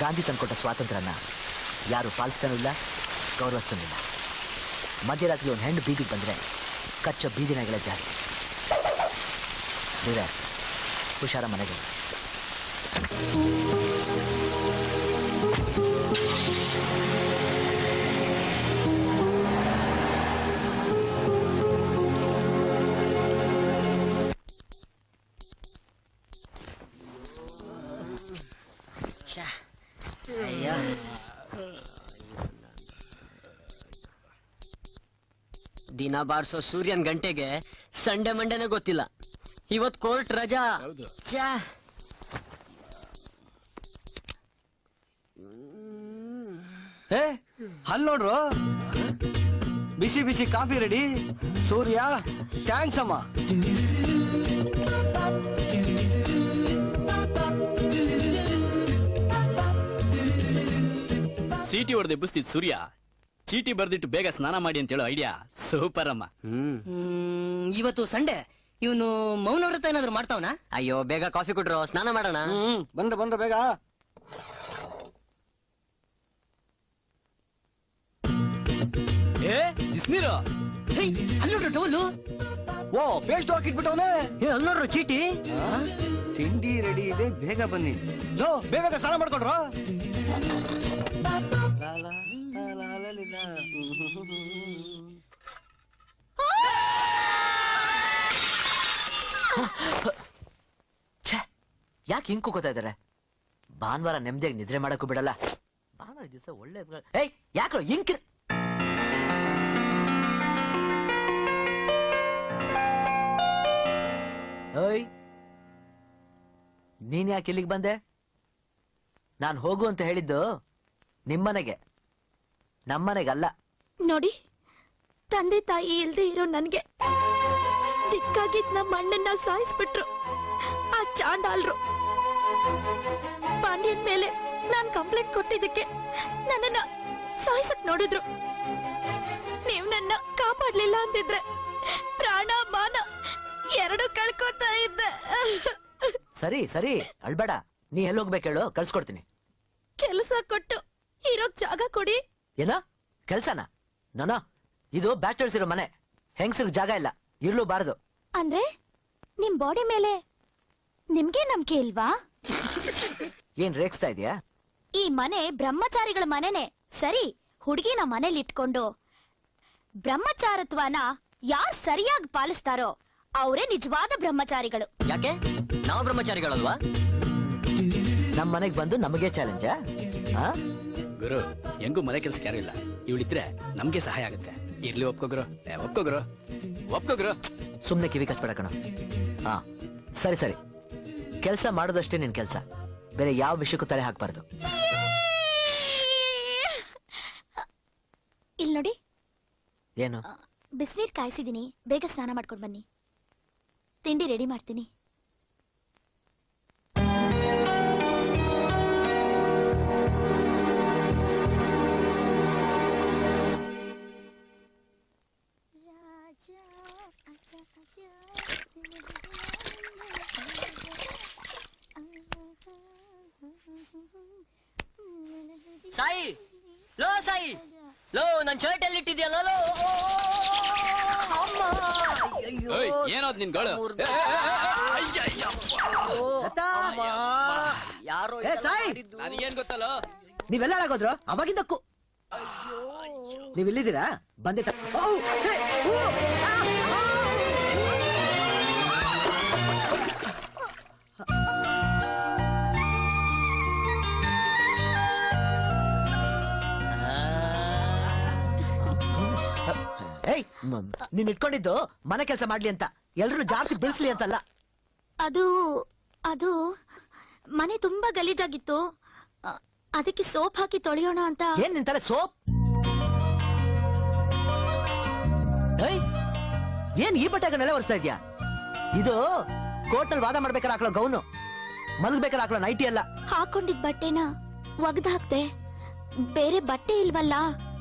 ಗಾಂಧಿ ತಂದುಕೊಟ್ಟ ಸ್ವಾತಂತ್ರ್ಯನ ಯಾರು ಪಾಲಿಸ್ತಾನೂ ಇಲ್ಲ ಗೌರವಿಸ್ತಾನೂ ಇಲ್ಲ. ಮಧ್ಯರಾತ್ರಿ ಒಂದು ಹೆಣ್ಣು ಬೀದಿಗೆ ಬಂದರೆ ಕಚ್ಚೋ ಬೀದಿನಾಗಳೇ ಜಾಸ್ತಿ. ಹುಷಾರ ಮನೆಗೆ. ದಿನ ಬಾರಿಸೋ ಸೂರ್ಯನ್ ಗಂಟೆಗೆ ಸಂಡೆ ಮಂಡೆನೆ ಗೊತ್ತಿಲ್ಲ. ಇವತ್ ಕೋರ್ಟ್ ರಜಾ. ಛ್ಯಾ. ಏ ಅಲ್ಲಿ ನೋಡ್ರು. ಬಿಸಿ ಬಿಸಿ ಕಾಫಿ ರೆಡಿ. ಸೂರ್ಯ ಥ್ಯಾಂಕ್ಸ್ ಅಮ್ಮ. ಸೀಟಿ ಹೊಡೆದು ಎಬ್ಬಿಸ್ತಿದ್ ಸೂರ್ಯ. ಚೀಟಿ ಬರ್ದಿಟ್ಟು ಬೇಗ ಸ್ನಾನ ಮಾಡಿ ಅಂತ ಹೇಳೋ ಐಡಿಯಾ ಸೂಪರ್ ಅಮ್ಮ. ಹ್ಮ್. ಹ್ಮ್, ಇವತ್ತು ಸಂಡೆ. ಇವನು ಮೌನ ವ್ರತ ಏನಾದ್ರು ಮಾಡ್ತಾವನ? ಅಯ್ಯೋ ಬೇಗ ಕಾಫಿ ಕೊಟ್ರು ಸ್ನಾನ ಮಾಡೋಣ. ಹ್ಮ್ ಬಂದ್ರೆ ಬಂದ್ರೆ ಬೇಗ. ಏ ಬಿಸ್ನೀರು ಅಲ್ಲಿ ನೋಡ್ರು ಟವಲ್ಲು ಓ ಪೇಸ್ಟ್ ಹಾಕಿಟ್ಬಿಟ್ಟವನೇ ಏ ಅಲ್ ನೋಡ್ರು ಚೀಟಿ. ತಿಂಡಿ ರೆಡಿ ಇದೆ ಬೇಗ ಬನ್ನಿ. ಲೋ ಬೇಗ ಸ್ನಾನ ಮಾಡ್ಕೊಡ್ರು. ಛೇ, ಯಾಕೆ ಹಿಂಗ್ ಕೂಕೋತಾ ಇದಾರೆ ಭಾನುವಾರ ನೆಮ್ಮದಿಯಾಗಿ ನಿದ್ರೆ ಮಾಡಕ್ಕೂ ಬಿಡಲ್ಲ. ಭಾನುವಾರ ದಿವಸ ಒಳ್ಳೆ ಏಯ್ ಯಾಕೋ ಹಿಂಗ್ ಓಯ್, ನೀನ್ ಯಾಕೆ ಇಲ್ಲಿಗೆ ಬಂದೆ? ನಾನು ಹೋಗು ಅಂತ ಹೇಳಿದ್ದು ನಿಮ್ಮನೆಗೆ. ನಮ್ಮನೆಗಲ್ಲ. ನೋಡಿ ತಂದೆ ತಾಯಿ ಇಲ್ದೆ ಇರೋ ನನ್ಗೆ. ದಿಕ್ಕಾಗಿದ್ ನಮ್ಮ ಅಣ್ಣನ್ನ ಸಾಯಿಸ್ಬಿಟ್ರು. ಆ ಚಾಂಡಾಲ್ರು. ಪಾಂಡ್ಯನ್ ಮೇಲೆ ನಾನ್ ಕಂಪ್ಲೇಂಟ್ ಕೊಟ್ಟಿದ್ದಕ್ಕೆ ನನ್ನನ್ನ ಸಾಯಿಸಕ್ ನೋಡಿದ್ರು. ನೀವ್ ನನ್ನ ಕಾಪಾಡ್ಲಿಲ್ಲ ಅಂತಿದ್ರೆ ಪ್ರಾಣ ಮಾನ ಎರಡು ಕಳ್ಕೊತಾ ಇದ್ದೆ. ಸರಿ ಸರಿ ಅಳ್ಬೇಡ. ನೀ ಎಲ್ಲೋಗ್ಬೇಕು ಹೇಳು ಕಳ್ಸ್ಕೊಡ್ತೀನಿ. ಕೆಲಸ ಕೊಟ್ಟು ಇರೋಕ್ ಜಾಗ ಕೊಡಿ. ಏನ? ಕೆಲ್ಸನ? ನಾನ ಇದು ಬ್ಯಾಚುಲರ್ಸ್ ಇರೋ ಮನೆ. ಹೆಂಗಸ್ರಿಗೆ ಜಾಗ ಇಲ್ಲ. ಇರ್ಲು ಬಾರದು. ಅಂದ್ರೆ? ನಿಮ್ ಬಾಡಿ ಮೇಲೆ ನಿಮ್ಗೆ ನಂಬಿಕೆ ಇಲ್ವಾ? ಏನ್ ರೇಗಿಸ್ತಾ ಇದೀಯಾ? ಈ ಮನೆ ಬ್ರಹ್ಮಚಾರಿಗಳ ಮನೆನೆ. ಸರಿ ಹುಡುಗಿನ ಮನೇಲಿ ಇಟ್ಕೊಂಡು. ಬ್ರಹ್ಮಚಾರತ್ವನ ಯಾರ್ ಸರಿಯಾಗಿ ಪಾಲಿಸ್ತಾರೋ ಅವರೇ ನಿಜವಾದ ಬ್ರಹ್ಮಚಾರಿಗಳು. ಯಾಕೆ? ನಾವು ಬ್ರಹ್ಮಚಾರಿಗಳಲ್ವಾ? ನಮ್ಮ ಮನೆಗೆ ಬಂದು ನಮಗೆ ಚಾಲೆಂಜಾ ಗುರು ಹೆಂಗೂ ಮನೆ ಕೆಲ್ಸಕ್ಕೆ ಯಾರು ಇಲ್ಲ. ಇವಳಿದ್ರೆ ನಮ್ಗೆ ಸಹಾಯ ಆಗುತ್ತೆ. ಇರ್ಲಿ ಒಪ್ಕೋಗ್ರು ಏ, ಒಪ್ಕೋಗ್ರು ಒಪ್ಕೋಗ್ರು ಸುಮ್ಮನೆ ಕಿವಿ ಕಚ್ಬೇಡ ಕಣ. ಹಾ ಸರಿ ಸರಿ. ಕೆಲಸ ಮಾಡೋದಷ್ಟೇ ನಿನ್ ಕೆಲಸ. ಬೇರೆ ಯಾವ ವಿಷಯಕ್ಕೂ ತಲೆ ಹಾಕ್ಬಾರ್ದು. ಇಲ್ಲಿ ನೋಡಿ. ಏನು? ಬಿಸಿನೀರ್ ಕಾಯಿಸಿದೀನಿ. ಬೇಗ ಸ್ನಾನ ಮಾಡ್ಕೊಂಡು ಬನ್ನಿ. ತಿಂಡಿ ರೆಡಿ ಮಾಡ್ತೀನಿ. ಲೋ ಸಾಯಿ. ಲೋ ನನ್ ಶರ್ಟ್ ಅಲ್ಲಿ ಇಟ್ಟಿದ್ಯಲ್ಲ ಲೋ. ಓ, ಅಮ್ಮ. ಅಯ್ಯೋ. ಏಯ್, ಏನೋದ್ ನಿನ್ಗಳು. ಅಮ್ಮ, ಯಾರೋ ಏ, ಸಾಯಿ! ಮಾಡಿದ್ದು. ನನಗೇನ್ ಗೊತ್ತಲ್ಲೋ? ನೀವೆಲ್ಲ ಹಾಳಾಗೋದ್ರು? ಅವಾಗಿಂದ ಕು ನೀವ್ ಇಲ್ಲಿದ್ದೀರಾ ಬಂದೆ ತ- ಓ, ಹೇ, ಓ, ಆ, ನೀನ್ ಇಟ್ಕೊಂಡಿದ್ದು ಮನೆ ಕೆಲಸ ಮಾಡ್ಲಿ ಅಂತ. ಎಲ್ರು ಜಾಸ್ತಿ ಬಿಡಿಸ್ಲಿ ಅಂತಲ್ಲ. ಅದು ಅದು ಮನೆ ತುಂಬಾ ಗಲೀಜಾಗಿತ್ತು. ಅ, ಅದಕ್ಕೆ ಸೋಪ್ ಹಾಕಿ ತೊಳೆಯೋಣ ಅಂತ. ಏನ್ ನಿಂತಲ್ಲ ಸೋಪ್? ಏಯ್ ಏನ್ ಈ ಬಟ್ಟೆಗಳನ್ನೆಲ್ಲ ನೆಲೆ ಒರೆಸ್ತಾ ಇದ್ಯಾ? ಇದು ಕೋರ್ಟ್ನಲ್ಲಿ ವಾದ ಮಾಡ್ಬೇಕಾದ್ರೆ ಹಾಕೊಳ್ಳೋ ಗೌನು. ಮಲಗ್ಬೇಕಾದ್ರೆ ಹಾಕೊಳ್ಳೋ ನೈಟಿ ಅಲ್ಲ. ಹಾಕೊಂಡಿದ್ ಬಟ್ಟೆನ ಒಗ್ದ್ ಹಾಕ್ದೆ. ಬೇರೆ ಬಟ್ಟೆ ಇಲ್ವಲ್ಲ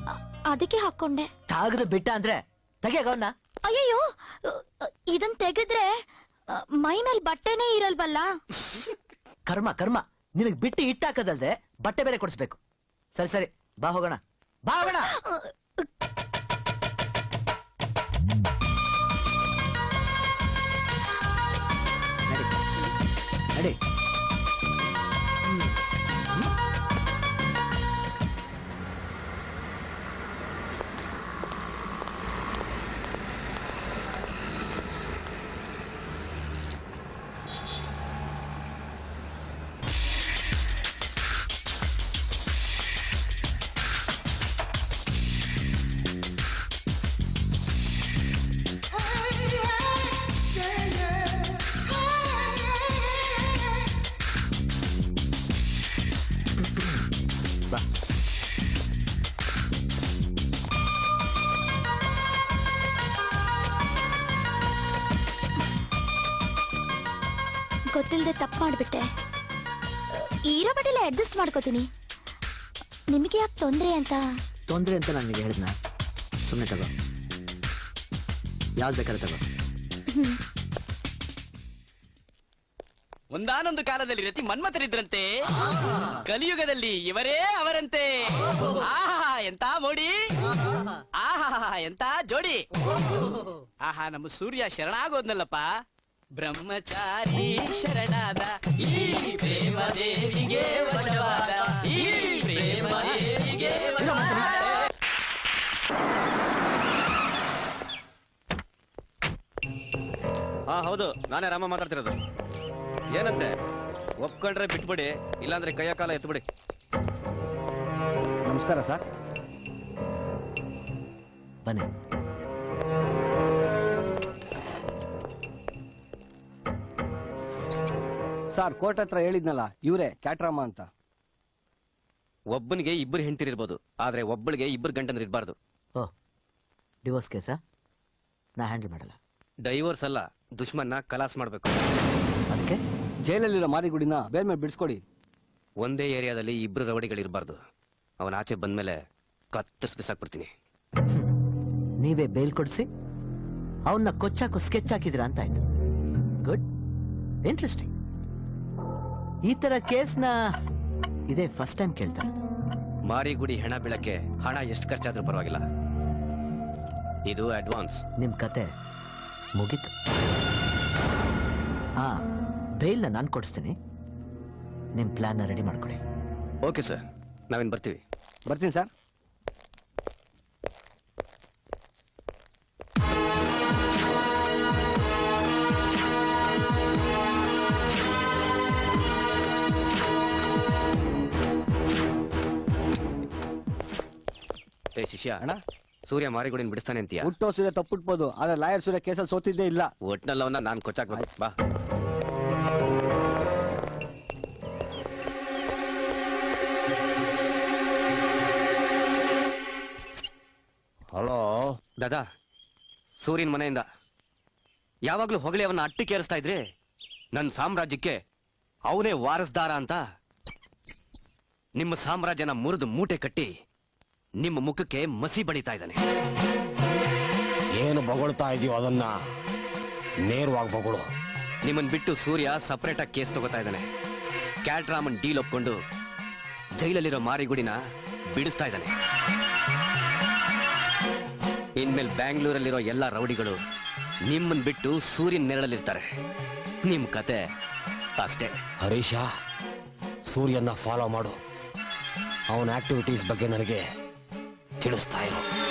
ಅ- ಅದಕ್ಕೆ ಹಾಕೊಂಡೆ. ತಾಗದು ಬಿಟ್ಟ ಅಂದ್ರೆ ತೆಗಿಯ ಗೌನ ಅಯ್ಯಯ್ಯೋ ಅ, ಇದನ್ ತೆಗೆದ್ರೆ ಮೈ ಮೇಲ್ ಬಟ್ಟೆನೇ ಇರಲ್ವಲ್ಲ? ಕರ್ಮ ಕರ್ಮ. ನಿನಗ್ ಬಿಟ್ಟು ಇಟ್ಟಾಕದಲ್ದೆ ಬಟ್ಟೆ ಬೇರೆ ಕೊಡಿಸ್ಬೇಕು. ಸರಿ ಸರಿ. ಬಾ ಹೋಗೋಣ. ಬಾ ಹೋಗೋಣ. ನಡಿ. ನಡಿ. ಗೊತ್ತಿಲ್ಲದೆ ತಪ್ಪು ಮಾಡಿಬಿಟ್ಟೆ. ಇರೋ ಬಟ್ಟೆಲ್ಲ ಅಡ್ಜಸ್ಟ್ ಮಾಡ್ಕೋತೀನಿ. ನಿಮಗೆ ಯಾಕೆ ತೊಂದ್ರೆ ಅಂತ? ತೊಂದ್ರೆ ಅಂತ ನಾನು ನಿಮಗೆ ಹೇಳಿದ್ನ? ಸುಮ್ಮನೆ ತಗೋ. ಯಾವ್ದು ಬೇಕಾದ್ರೆ ತಗೋ. ಒಂದಾನೊಂದು ಕಾಲದಲ್ಲಿ ರತಿ ಮನ್ಮಥರಿದ್ರಂತೆ. ಕಲಿಯುಗದಲ್ಲಿ ಇವರೇ ಅವರಂತೆ. ಆಹಾ ಎಂತ ಮೋಡಿ? ಆಹಾ ಎಂತ ಜೋಡಿ? ಆಹಾ ನಮ್ಮ ಸೂರ್ಯ ಶರಣಾಗೋದ್ನಲ್ಲಪ್ಪ. ಬ್ರಹ್ಮಚಾರಿ ಶರಣಾದ ಈ ಪ್ರೇಮ ದೇವಿಗೆ ವಶವಾದ ಈ ಪ್ರೇಮ ದೇವಿಗೆ. ಹಾ ಹೌದು ನಾನೇ ರಾಮ ಮಾತಾಡ್ತಿರೋದು. ಏನಂತೆ ಒಪ್ಕೊಂಡ್ರೆ ಬಿಟ್ಬಿಡಿ ಇಲ್ಲಾಂದ್ರೆ ಕೈಯ ಕಾಲ ಎತ್ಬಿಡಿ. ನಮಸ್ಕಾರ ಸರ್. ಬನ್ನಿ. ಸರ್ ಕೋರ್ಟ್ ಹತ್ರ ಹೇಳಿದ್ನಲ್ಲ ಇವರೇ ಕ್ಯಾಟ್ರಾಮ ಅಂತ. ಒಬ್ಬನಿಗೆ ಇಬ್ಬರು ಹೆಂಡತಿರಿರ್ಬೋದು ಆದ್ರೆ ಒಬ್ಬಳಿಗೆ ಇಬ್ಬರು ಗಂಡಂದ್ರ ಇರಬಾರ್ದು. ಓ ಡಿವೋರ್ಸ್ ಕೇಸ? ನಾ ಹ್ಯಾಂಡಲ್ ಮಾಡಲ್ಲ. ಡೈವರ್ಸ್ ಅಲ್ಲ ದುಶ್ಮನ್ನ ಕಲಾಸ್ ಮಾಡಬೇಕು. ಅದಕ್ಕೆ? ಜೈಲಲ್ಲಿರೋ ಮಾರಿಗುಡಿನ ಬೇರೆ ಮೇಲೆ ಬಿಡಿಸ್ಕೊಡಿ. ಒಂದೇ ಏರಿಯಾದಲ್ಲಿ ಇಬ್ರು ರವಡಿಗಳಿರಬಾರ್ದು ಅವನ ಆಚೆ ಬಂದ್ಮೇಲೆ ಕತ್ತರಿಸಿ ಬಿಸಾಕ್ಬಿಡ್ತೀನಿ. ನೀವೇ ಬೇಲ್ ಕೊಡಿಸಿ? ಅವನ್ನ ಕೊಚ್ಚಾಕು ಸ್ಕೆಚ್ ಹಾಕಿದ್ರ ಅಂತ ಆಯ್ತು. ಗುಡ್. ಇಂಟ್ರೆಸ್ಟಿಂಗ್ ಈ ತರ ಕೇಸ್ನ ಇದೇ ಫಸ್ಟ್ ಟೈಮ್ ಕೇಳ್ತಾ ಇರೋದು. ಮಾರಿಗುಡಿ ಹೆಣ ಬೀಳಕ್ಕೆ ಹಣ ಎಷ್ಟು ಖರ್ಚಾದ್ರೂ ಪರವಾಗಿಲ್ಲ. ಇದು ಅಡ್ವಾನ್ಸ್ ನಿಮ್ ಕತೆ ಮುಗೀತು. ಹಾ ಬೇಲ್ನ ನಾನು ಕೊಡಿಸ್ತೀನಿ. ನಿಮ್ ಪ್ಲಾನ್ ರೆಡಿ ಮಾಡ್ಕೊಡಿ. ಓಕೆ ಸರ್ ನಾವೇನ್ ಬರ್ತೀವಿ. ಬರ್ತೀನಿ ಸರ್ ಏ ಶಿಷ್ಯ ಅಣ್ಣ ಸೂರ್ಯ ಮಾರಿಗುಡಿನ ಬಿಡಿಸ್ತಾನೆ ಅಂತೀಯ? ಹುಟ್ಟೋ ಸೂರ್ಯ ತಪ್ಪುಟ್ಬೋದು ಆದ್ರೆ ಲಾಯರ್ ಸೂರ್ಯ ಕೇಸಲ್ಲಿ ಸೋತಿದ್ದೇ ಇಲ್ಲ. ಒಟ್ನಲ್ಲಿ ಅವನ್ನ ನಾನು ಕೊಚ್ಚಾಕ್ಬೇಕು ಬಾ. ಹಲೋ? ದಾದಾ ಸೂರ್ಯನ ಮನೆಯಿಂದ. ಯಾವಾಗ್ಲೂ ಹೊಗಳಿ ಅವನ್ನ ಅಟ್ಟಿಕೇರಿಸ್ತಾ ಇದ್ರೆ? ನನ್ನ ಸಾಮ್ರಾಜ್ಯಕ್ಕೆ ಅವನೇ ವಾರಸ್ದಾರ ಅಂತ. ನಿಮ್ಮ ಸಾಮ್ರಾಜ್ಯನ ಮುರಿದು ಮೂಟೆ ಕಟ್ಟಿ ನಿಮ್ಮ ಮುಖಕ್ಕೆ ಮಸಿ ಬಳಿತಾ ಇದ್ದಾನೆ. ಏನು ಬೊಗಳ್ತಾ ಇದೀಯೋ ಅದನ್ನ? ನೇರವಾಗಿ ಬೊಗಳು. ನಿಮ್ಮನ್ ಬಿಟ್ಟು ಸೂರ್ಯ ಸಪರೇಟ್ ಆಗಿ ಕೇಸ್ ತಗೋತಾ ಇದ್ದಾನೆ. ಕ್ಯಾಟ್ರಾಮನ್ ಡೀಲ್ ಒಪ್ಕೊಂಡು ಜೈಲಲ್ಲಿರೋ ಮಾರಿಗುಡಿನ ಬಿಡಿಸ್ತಾ ಇದ್ದಾನೆ. ಇನ್ಮೇಲೆ ಬ್ಯಾಂಗ್ಳೂರಲ್ಲಿರೋ ಎಲ್ಲ ರೌಡಿಗಳು ನಿಮ್ಮನ್ ಬಿಟ್ಟು ಸೂರ್ಯನ ನೆರಳಲ್ಲಿರ್ತಾರೆ. ನಿಮ್ ಕತೆ ಅಷ್ಟೇ. ಹರೀಶ ಸೂರ್ಯನ ಫಾಲೋ ಮಾಡು. ಅವನ ಆಕ್ಟಿವಿಟೀಸ್ ಬಗ್ಗೆ ನನಗೆ ತಿಳಿಸ್ತಾ ಇರು.